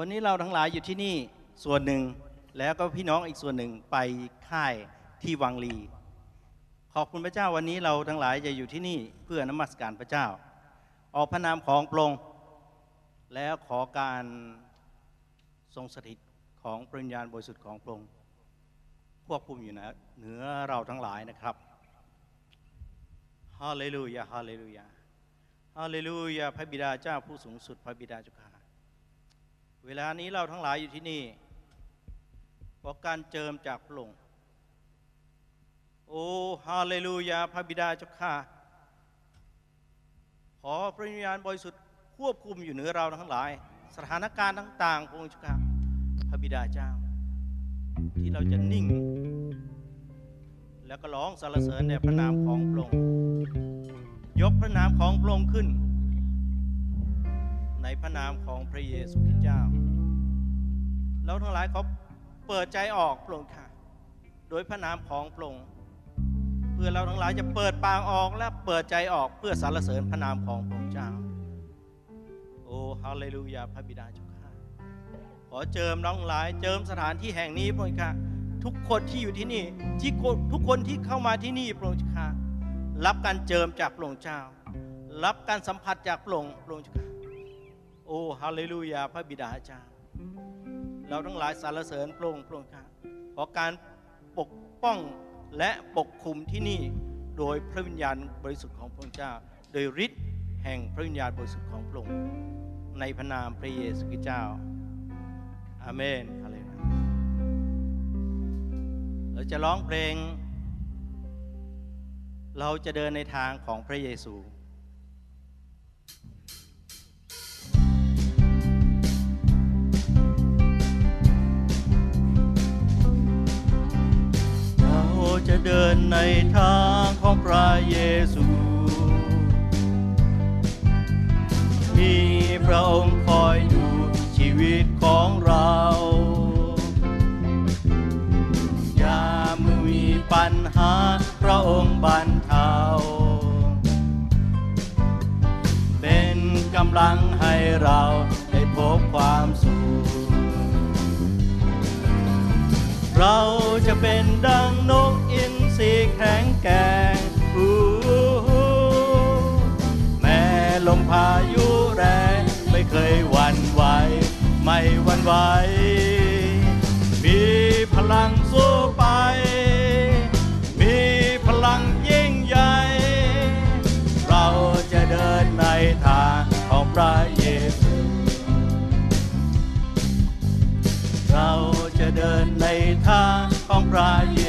วันนี้เราทั้งหลายอยู่ที่นี่ส่วนหนึ่ง แล้วก็พี่น้องอีกส่วนหนึ่งไปค่ายที่วังลี ขอบคุณพระเจ้าวันนี้เราทั้งหลายจะอยู่ที่นี่เพื่อนมัสการพระเจ้า ออกพระนามของพระองค์แล้วขอการทรงสถิตของปริญญาณบริสุทธิ์ของพระองค์ควบคุมอยู่นะเหนือเราทั้งหลายนะครับฮาเลลูยาฮาเลลูยาฮาเลลูยาพระบิดาเจ้าผู้สูงสุดพระบิดาเจ้าข้า เวลานี้เราทั้งหลายอยู่ที่นี่ขอการเจิมจากพระองค์โอ้ฮาเลลูยาพระบิดาเจ้าข้าขอพระวิญญาณบริสุทธิ์ควบคุมอยู่เหนือเราทั้งหลาย สถานการณ์ต่างๆพระองค์เจ้าข้าพระบิดาเจ้า ที่เราจะนิ่ง แล้วก็ร้องสรรเสริญในพระนามของพระองค์ยกพระนามของพระองค์ขึ้น ในพระนามของพระเยซูคริสต์เจ้าเราทั้งหลายเขาเปิดใจออกพระองค่ะ โดยพระนามของพระองเพื่อเราทั้งหลายจะเปิดปากออกและเปิดใจออกเพื่อสรรเสริญพระนามของพระองเจ้า โอ้ฮาเลลูยาพระบิดาเจ้าข้าขอเจิมน้องหลายเจิมสถานที่แห่งนี้พระองค์ค่ะทุกคนที่อยู่ที่นี่ที่ทุกคนที่เข้ามาที่นี่พระองค์ค่ะรับการเจิมจากพระองค์เจ้า รับการสัมผัสจากพระองค์พระองค์ค่ะ โอ้ฮาเลลูยาพระบิดาเจ้า เราทั้งหลายสรรเสริญพระองค์พระองค์ค่ะขอการปกป้องและปกคุมที่นี่โดยพระวิญญาณบริสุทธิ์ของพระองค์เจ้า โดยฤทธิ์แห่งพระวิญญาณบริสุทธิ์ของพระองค์ในพระนามพระเยซูคริสต์เจ้า อาเมนฮาเลลูยาเราจะร้องเพลง เราจะเดินในทางของพระเยซู จะเดินในทางของพระเยซูมีพระองค์คอยดูชีวิตของเราอย่ามมีปัญหาพระองค์บรรเทา เป็นกำลังให้เราได้พบความสุขเราจะเป็นดังนกอิน แกงอู้แม้ลมพายุแรงไม่เคยหวั่นไหว ไม่หวั่นไหว มีพลังสู้ไป มีพลังยิ่งใหญ่ เราจะเดินในทางของพระเยซูเราจะเดินในทางของพระเย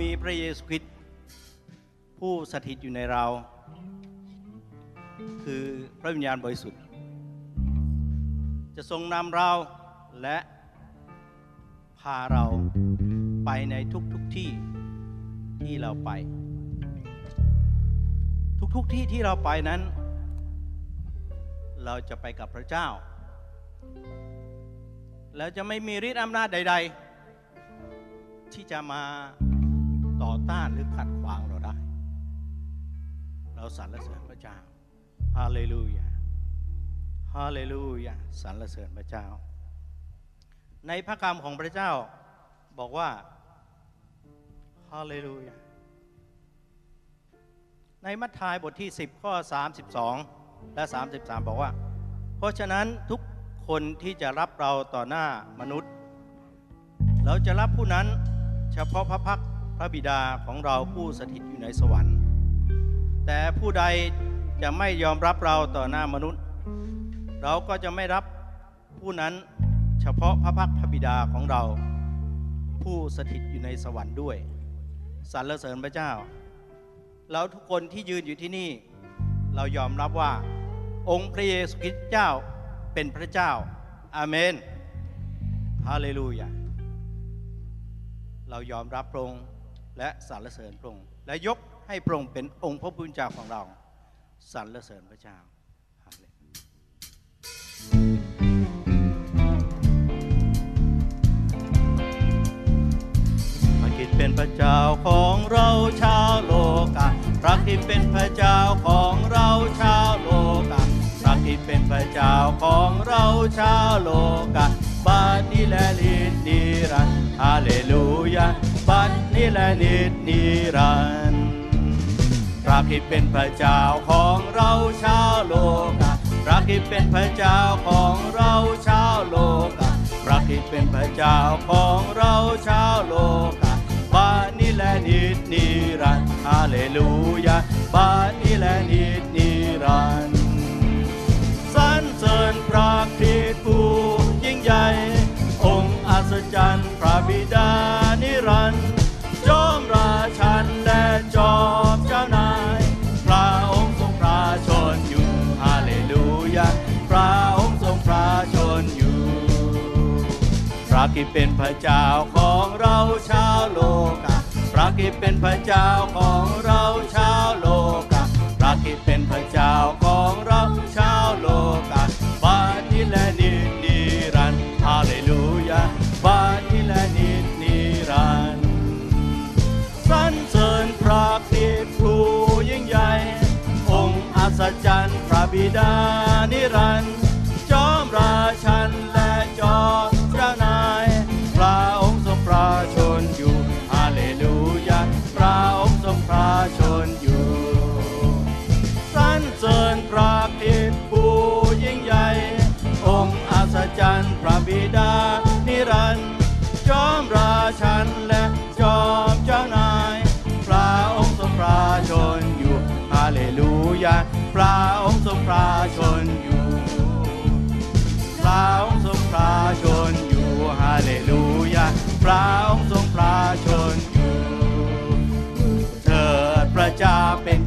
มีพระเยซูคริสต์ผู้สถิตอยู่ในเรา คือพระวิญญาณบริสุทธิ์ จะทรงนำเราและพาเราไปในทุกๆที่ที่เราไป ทุกๆที่ที่เราไปนั้น เราจะไปกับพระเจ้า แล้วจะไม่มีฤทธิ์อำนาจใด ๆ ที่จะมา ต่อต้านหรือขัดขวางเราได้ เราสรรเสริญพระเจ้าฮาเลลูยาฮาเลลูยาสรรเสริญพระเจ้า ในพระคำของพระเจ้าบอกว่าฮาเลลูยาในมัทธิวบทที่ 10 ข้อ 32 และ 33 บอกว่า เพราะฉะนั้นทุกคนที่จะรับเราต่อหน้ามนุษย์ เราจะรับผู้นั้นเฉพาะพระพักตร์ พระบิดาของเราผู้สถิตอยู่ในสวรรค์ แต่ผู้ใดจะไม่ยอมรับเราต่อหน้ามนุษย์ เราก็จะไม่รับผู้นั้นเฉพาะพระพักพระบิดาของเรา ผู้สถิตอยู่ในสวรรค์ด้วยสรรเสริญพระเจ้าเราทุกคนที่ยืนอยู่ที่นี่ เรายอมรับว่า องค์พระเยซูคริสต์เจ้าเป็นพระเจ้า อาเมนฮาเลลูยาเรายอมรับพระองค์ และสรรเสริญพระองค์และยกให้พระองค์เป็นองค์พระผู้เป็นเจ้าของเราสรรเสริญพระเจ้าฮาเลลูยาพระคิดเป็นพระเจ้าของเราชาวโลกาพระคิดเป็นพระเจ้าของเราชาวโลกาพระคิดเป็นพระเจ้าของเราชาวโลกาบัดนี้และนิดนิรันดร์ฮาเลลูยา นิและนิดนิรันดร์พระคิดเป็นพระเจ้าของเราชาวโลกาพระคิดเป็นพระเจ้าของเราชาวโลกาพระคิดเป็นพระเจ้าของเราชาวโลกาบานิและนิดนิรันดร์ฮาเลลูยาบาน พระกิตเป็นพระเจ้าของเราชาวโลกาพระกิตเป็นพระเจ้าของเราชาวโลกาพระกิตเป็นพระเจ้าของเราชาวโลกาบานนี้และนิดนิรันฮาเลลูยาบานนี้และนิดนิรันสรรเสริญพระคริสต์ผู้ยิ่งใหญ่ องค์อัศจรรย์พระบิดานิรันดร์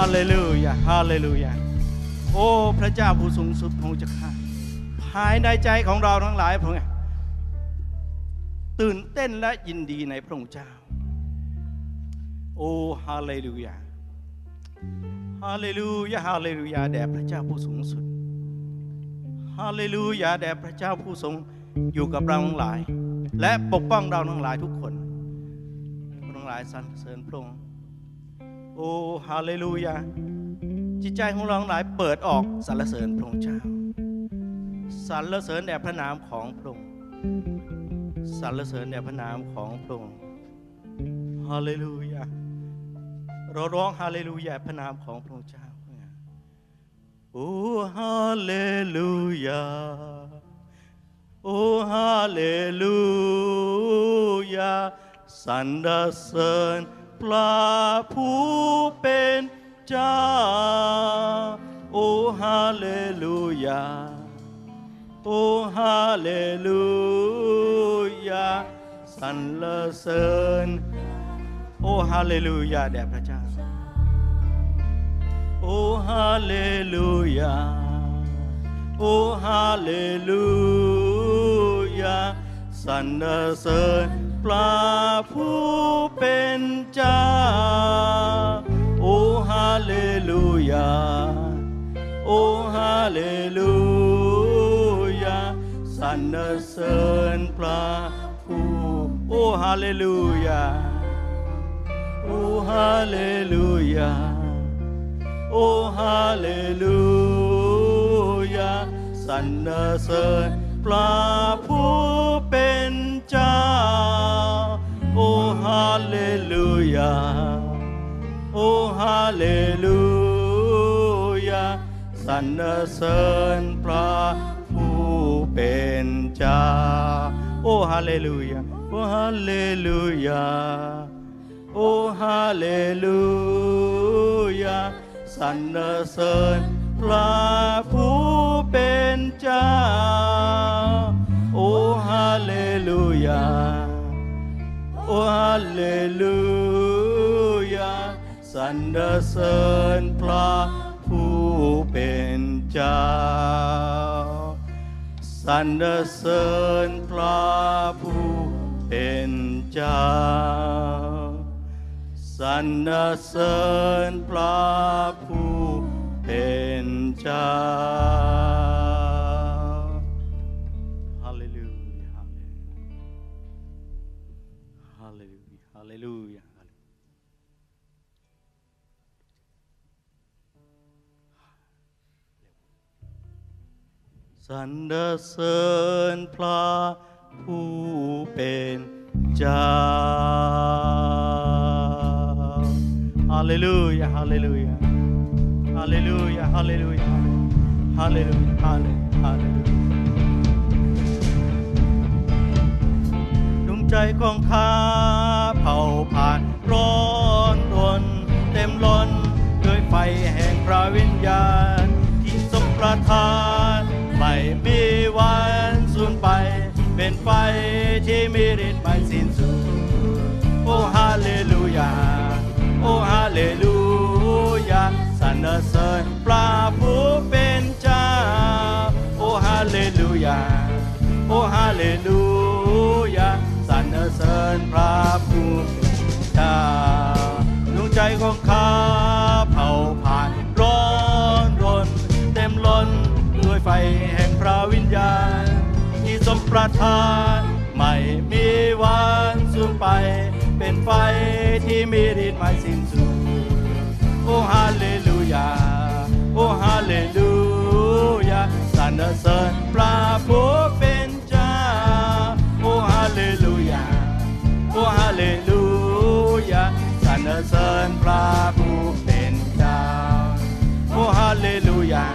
าเลลูยาฮาเลลูยาโอ้พระเจ้าผู้สูงสุดพระองค์เจะข้าภายในใจของเราทั้งหลายพระองค์ตื่นเต้นและยินดีในพระองค์เจ้า โอ้ฮาเลลูยาฮาเลลูยาฮาเลลูยาแด่พระเจ้าผู้สูงสุดฮาเลลูยาแด่พระเจ้าผู้ทรงอยู่กับเราทั้งหลาย และปกป้องเราทั้งหลายทุกคนทั้งหลายสรรเสริญพระองค์ โอ้ฮาเลลูยา จิตใจของเราหลายเปิดออกสรรเสริญพระองค์เจ้าสรรเสริญแด่พระนามของพระองค์สรรเสริญแด่พระนามของพระองค์ฮาเลลูยาเราร้องฮาเลลูยาพระนามของพระองค์เจ้าโอ้ฮาเลลูยาโอ้ฮาเลลูยาสรรเสริญ พระผู้เป็นเจ้า โอ้ฮาเลลูยา โอ้ฮาเลลูยาสรรเสริญ โอ้ฮาเลลูยาแด่พระเจ้า โอ้ฮาเลลูยา โอ้ฮาเลลูยาสรรเสริญพระผู้เป็น จ้าโอ้ฮาเลลูยา โอ้ฮาเลลูยาสรรเสริญพระผู้โอ้ฮาเลลูยา โอ้ฮาเลลูยา โอ้ฮาเลลูยาสรรเสริญพระผู้ hallelujah oh hallelujah สรรเสริญพระผู้เป็นเจ้า oh hallelujah oh hallelujah oh hallelujah สรรเสริญพระผู้เป็นเจ้า oh hallelujah โอฮาเลลูยาสรรเสริญพระผู้เป็นเจ้า สรรเสริญพระผู้เป็นเจ้า สรรเสริญพระผู้เป็นเจ้า ฮาเลลูยาฮาเลลูยาฮาเลลูยาสรรเสริญพระผู้เป็นเจ้าฮาเลลูยาฮาเลลูยาฮาเลลูยาฮาเลลูยาฮาเลลูยาฮาเลฮาเลลูยา ใจของข้าเผาผ่านร้อนรนเต็มล้นด้วยไฟแห่งพระวิญญาณ ที่ทรงประทาน ไม่มีวันสูญไป เป็นไฟที่มีฤทธิ์ไม่สิ้นสุดโอ้ฮาเลลูยา โอ้ฮาเลลู วันสูญไป เป็นไฟที่มีฤทธิ์ไม่สิ้นสุดโอ้ฮาเลลูยา โอ้ฮาเลลูยาสรรเสริญพระผู้เป็นเจ้าโอ้ฮาเลลูยา โอ้ฮาเลลูยาสรรเสริญพระผู้เป็นเจ้าโอ้ฮาเลลูยา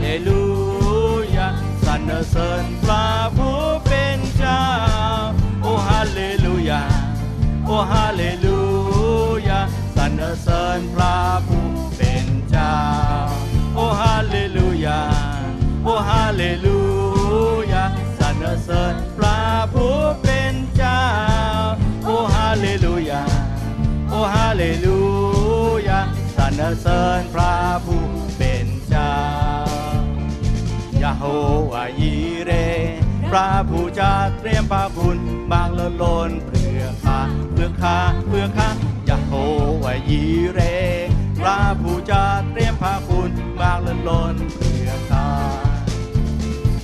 เลลูยาสรรเสริญพระผู้ โอฮาเลลูยาสรรเสริญพระผู้เป็นเจ้า โอฮาเลลูยา โอฮาเลลูยาสรรเสริญพระผู้เป็นเจ้า โอฮาเลลูยา โอฮาเลลูยาสรรเสริญพระผู้เป็นเจ้า ยาโฮวายเร ระผู้จะเตรียมพระคุณบางละลนเพื่อข้าเพื่อข้าเพื่อข้ายาโฮวายีเรพระผู้จะเตรียมพระคุณบางละลนเพื่อข้า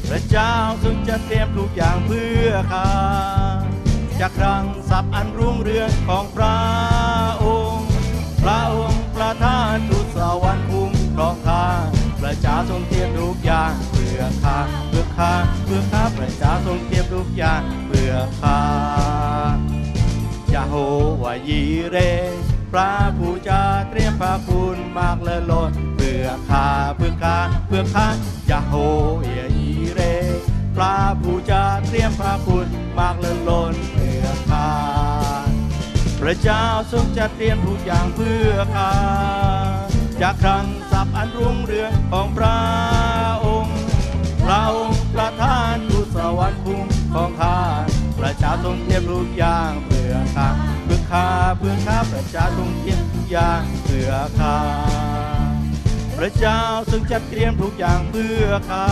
พระเจ้าทรงจะเตรียมทุกอย่างเพื่อข้าจากครั้งทรัพย์อันรุ่งเรืองของพระ ตรียมทุกอย่างเพื่อขายาโฮวายีเร พระผู้จะเตรียมพระคุณมากและล้นเพื่อขาเพื่อขาเพื่อขายาโฮวายีเร พระผู้จะเตรียมพระคุณมากและล้นเพื่อขาพระเจ้าทรงจัดเตรียมทุกอย่างเพื่อข้าจากครั้งทรัพย์อันรุ่งเรืองของพระองค์พระองค์ประทานทุตสวรรค์คุ้ม ของข้าพระเจ้าทรงเตรียมทุกอย่างเพื่อข้าเพื่อข้าเพื่อข้าพระเจ้าทรงเตรียมทุกอย่างเพื่อข้าพระเจ้าทรงจัดเตรียมทุกอย่างเพื่อข้า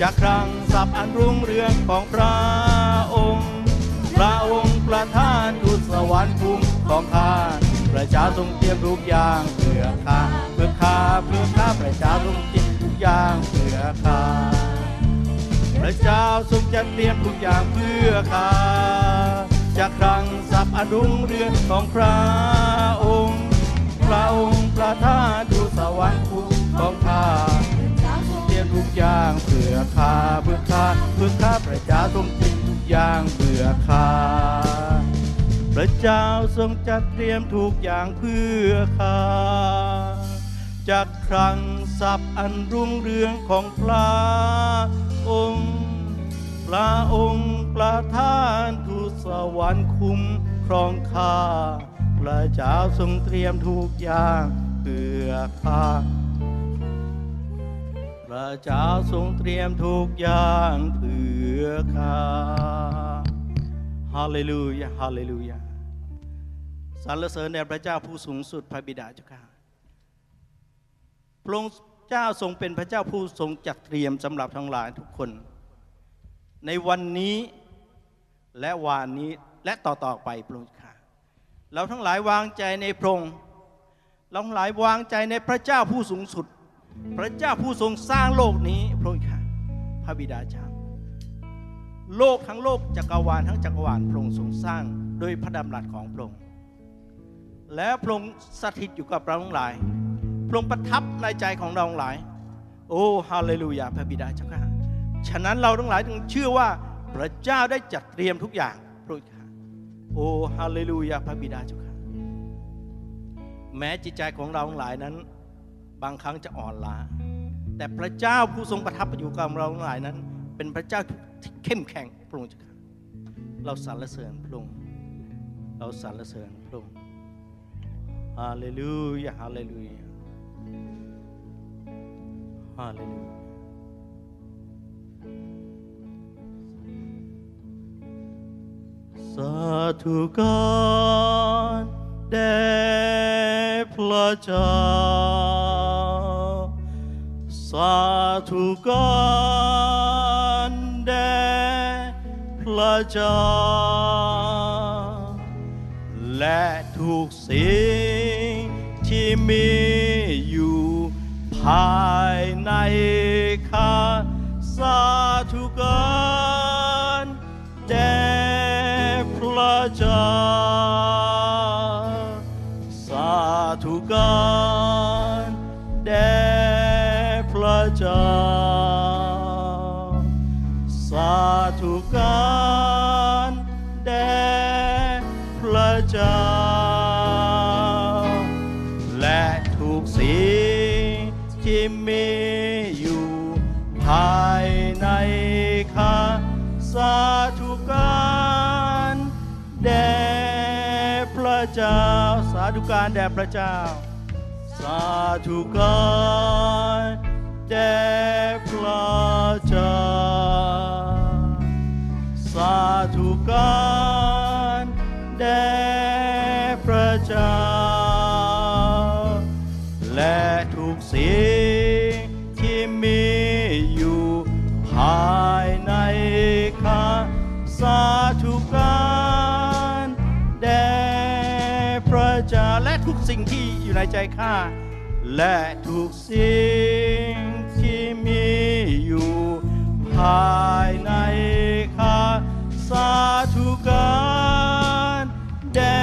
จากครั้งทรัพย์อันรุ่งเรืองของพระองค์ พระองค์ประทานทูตสวรรค์คุ้มของข้าพระเจ้าทรงเตรียมทุกอย่างเพื่อข้าเพื่อข้าเพื่อข้าพระเจ้าทรงเตรียมทุกอย่างเพื่อข้า พระเจ้าทรงจัดเตรียมทุกอย่างเพื่อข้าจากครั้งทรัพย์อันรุ่งเรืองของพระองค์ พระองค์ประทานทูสวรรค์คุ้มของข้าเตรียมทุกอย่างเพื่อข้าเพื่อข้าเพื่อข้าพระเจ้าทรงเตรียมทุกอย่างเพื่อข้าพระเจ้าทรงจัดเตรียมทุกอย่างเพื่อข้าจากครั้ง ทรัพย์อันรุ่งเรืองของพระองค์ พระองค์ประทานทูตสวรรค์คุ้มครองข้าพระเจ้าทรงเตรียมทุกอย่างเพื่อข้าพระเจ้าทรงเตรียมทุกอย่างเพื่อข้าฮาเลลูยาฮาเลลูยาสรรเสริญแด่พระเจ้าผู้สูงสุดพระบิดาเจ้าข้าพระองค์ เจ้าทรงเป็นพระเจ้าผู้ทรงจัดเตรียมสำหรับทั้งหลายทุกคน ในวันนี้และวานนี้และต่อๆไปพระองค์เจ้าข้าเราทั้งหลายวางใจในพระองค์เราทั้งหลายวางใจในพระเจ้าผู้สูงสุด พระเจ้าผู้ทรงสร้างโลกนี้พระองค์ค่ะพระบิดาเจ้าโลกทั้งโลกจักรวาลทั้งจักรวาลพระองค์ทรงสร้างโดยพระดำรัสของพระองค์และพระองค์สถิตอยู่กับเราทั้งหลาย พระองค์ประทับในใจของเราทั้งหลาย โอ้ฮาเลลูยาพระบิดาเจ้าค่ะฉะนั้นเราทั้งหลายจึงเชื่อว่าพระเจ้าได้จัดเตรียมทุกอย่างพระองค์ค่ะโอ้ฮาเลลูยาพระบิดาเจ้าค่ะแม้จิตใจของเราทั้งหลายนั้น บางครั้งจะอ่อนล้า แต่พระเจ้าผู้ทรงประทับอยู่กับเราทั้งหลายนั้น เป็นพระเจ้าที่เข้มแข็งพระองค์เจ้าค่ะเราสรรเสริญพระองค์เราสรรเสริญพระองค์ฮาเลลูยาฮาเลลูยา ฮาเลลูยาสาธุการแด่พระเจ้า สาธุการแด่พระเจ้า และทุกสิ่งที่มี ภายใาสาธุการแด่พระเจ้า สาธุการ และทุกสิ่งที่มีอยู่ภายในข้าสาธุการแด่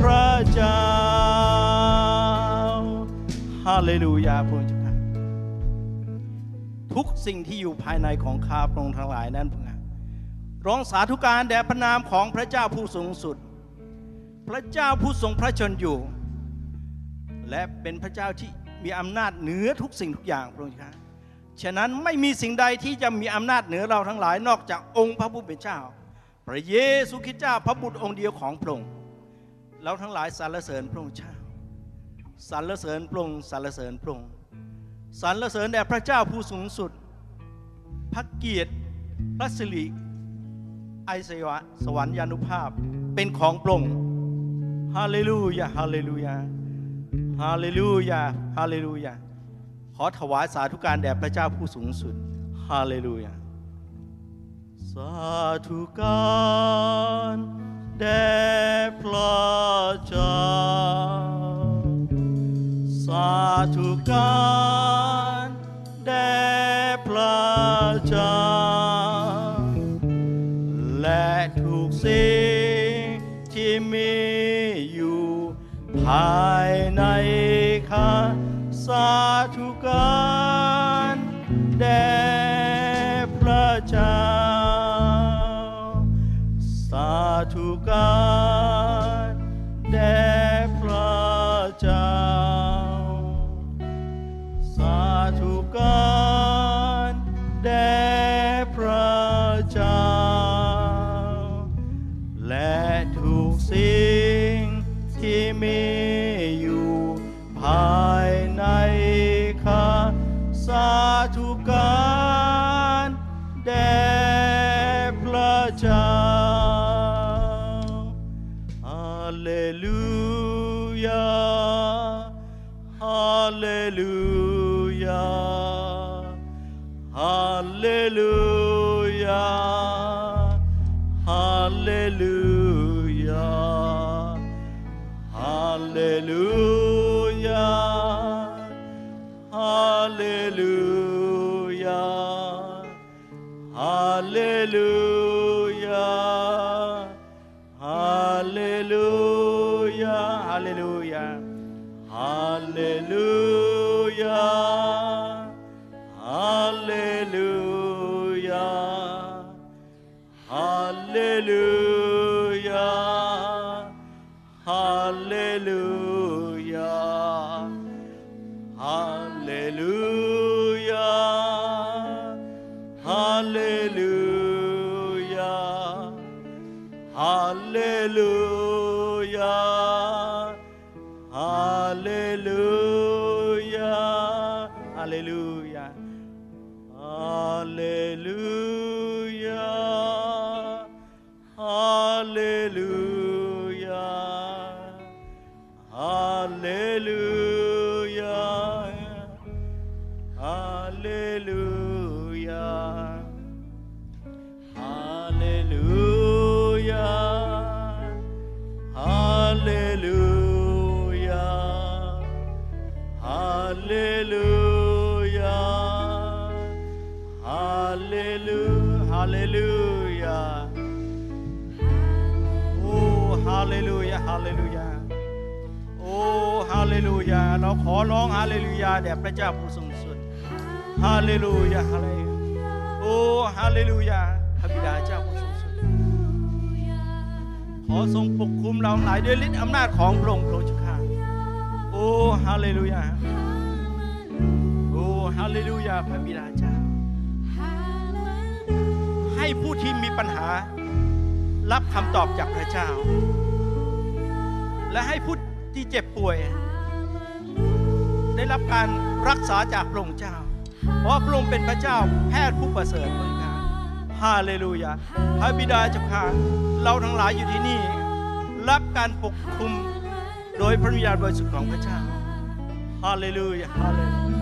พระเจ้าฮาเลลูยาพระเจ้าค่ะทุกสิ่งที่อยู่ภายในของข้าพระองค์ทั้งหลายนั้นพระร้องสาธุการแด่พระนามของพระเจ้าผู้สูงสุด พระเจ้าผู้ทรงพระชนอยู่ และเป็นพระเจ้าที่มีอำนาจเหนือทุกสิ่งทุกอย่างพระองค์ครับฉะนั้นไม่มีสิ่งใดที่จะมีอำนาจเหนือเราทั้งหลายนอกจากองค์พระผู้เป็นเจ้า พระเยซูคริสต์เจ้าพระบุตรองค์เดียวของพระองค์เราทั้งหลายสรรเสริญพระองค์เจ้าสรรเสริญพระองค์สรรเสริญพระองค์สรรเสริญแด่พระเจ้าผู้สูงสุด พระเกียรติพระสิริไอสวะสวรรค์ยานุภาพเป็นของพระองค์ฮาเลลูยาฮาเลลูยา ฮาเลลูยา ฮาเลลูยา ขอถวายสาธุการแด่พระเจ้าผู้สูงสุด ฮาเลลูยา สาธุการแด่พระเจ้า สาธุการแด่พระเจ้า sajugar. 찾아 Yeah. ฮาเลลูฮาเลลูยาโอ้ฮาเลลูยาฮาเลลูยาโอ้ฮาเลลูยาเราขอร้องฮาเลลูยาแด่พระเจ้าผู้ทรงสุดฮาเลลูยาฮาเลลูยาโอ้ฮาเลลูยาพระบิดาเจ้าผู้ทรงสุดขอทรงปกคุมเราหลายด้วยฤทธิ์อำนาจของพระองค์พระองค์เจ้าข้าโอ้ฮาเลลูยาโอ้ฮาเลลูยาพระบิดาเจ้า ผู้ที่มีปัญหา รับคำตอบจากพระเจ้า และให้ผู้ที่เจ็บป่วย ได้รับการรักษาจากพระองค์เจ้า เพราะพระองค์เป็นพระเจ้าแพทย์ผู้ประเสริฐพระองค์ค่ะฮาเลลูยาพระบิดาเจ้าค่ะเราทั้งหลายอยู่ที่นี่ รับการปกคุมโดยพระวิญญาณบริสุทธิ์ของพระเจ้าฮาเลลูยาฮาเลลู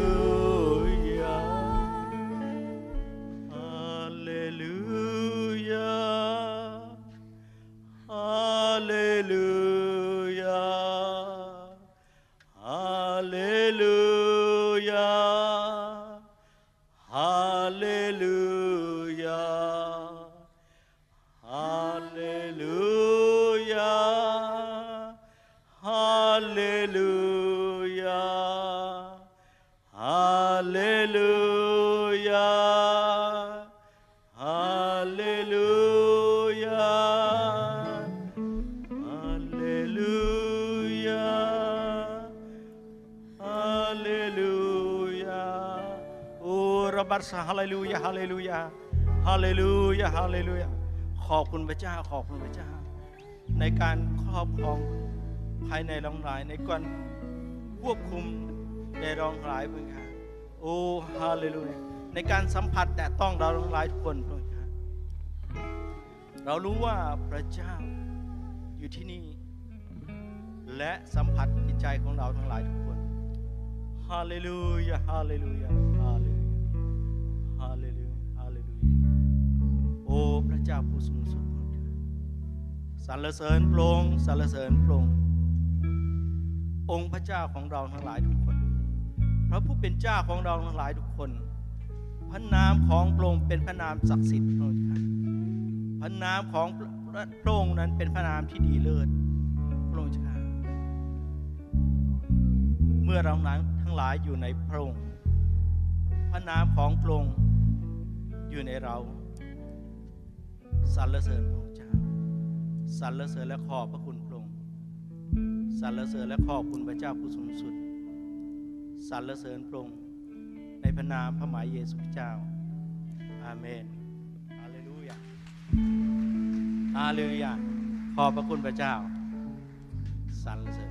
บัดสฮาเลลูยาฮาเลลูยาฮาเลลูยาฮาเลลูยาขอบคุณพระเจ้าขอบคุณพระเจ้า ในการครอบครองภายในรองรายในการควบคุมในรองรายพระค่ะโอ้ฮาเลลูยาในการสัมผัสแต่ต้องเรารองรายทุกคนพระค่ะเรารู้ว่าพระเจ้าอยู่ที่นี่ และสัมผัสจิตใจของเราทั้งหลายทุกคนฮาเลลูยาฮาเลลูยา อ้พระเจ้าผู้สูงสุดสรรเสริญโปรงค์สรรเสริญโปรงค์องค์พระเจ้าของเราทั้งหลายทุกคน พระผู้เป็นเจ้าของเราทั้งหลายทุกคน พระนามของพระองค์เป็นพระนามศักดิ์สิทธิ์พระองค์พระนามของพระองค์นั้นเป็นพระนามที่ดีเลิศพระองค์ค่ะเมื่อเรานั้นทั้งหลายอยู่ในพระองค์ พระนามของพระองค์อยู่ในเรา สรรเสริญพระเจ้าสรรเสริญและขอบพระคุณพระองค์สรรเสริญและขอบคุณพระเจ้าผู้สูงสุดสรรเสริญพระองค์ในพระนามพระหมายเยซูคริสต์เจ้า อาเมนฮาเลลูยาฮาเลลูยาขอบพระคุณพระเจ้าสรรเสริญ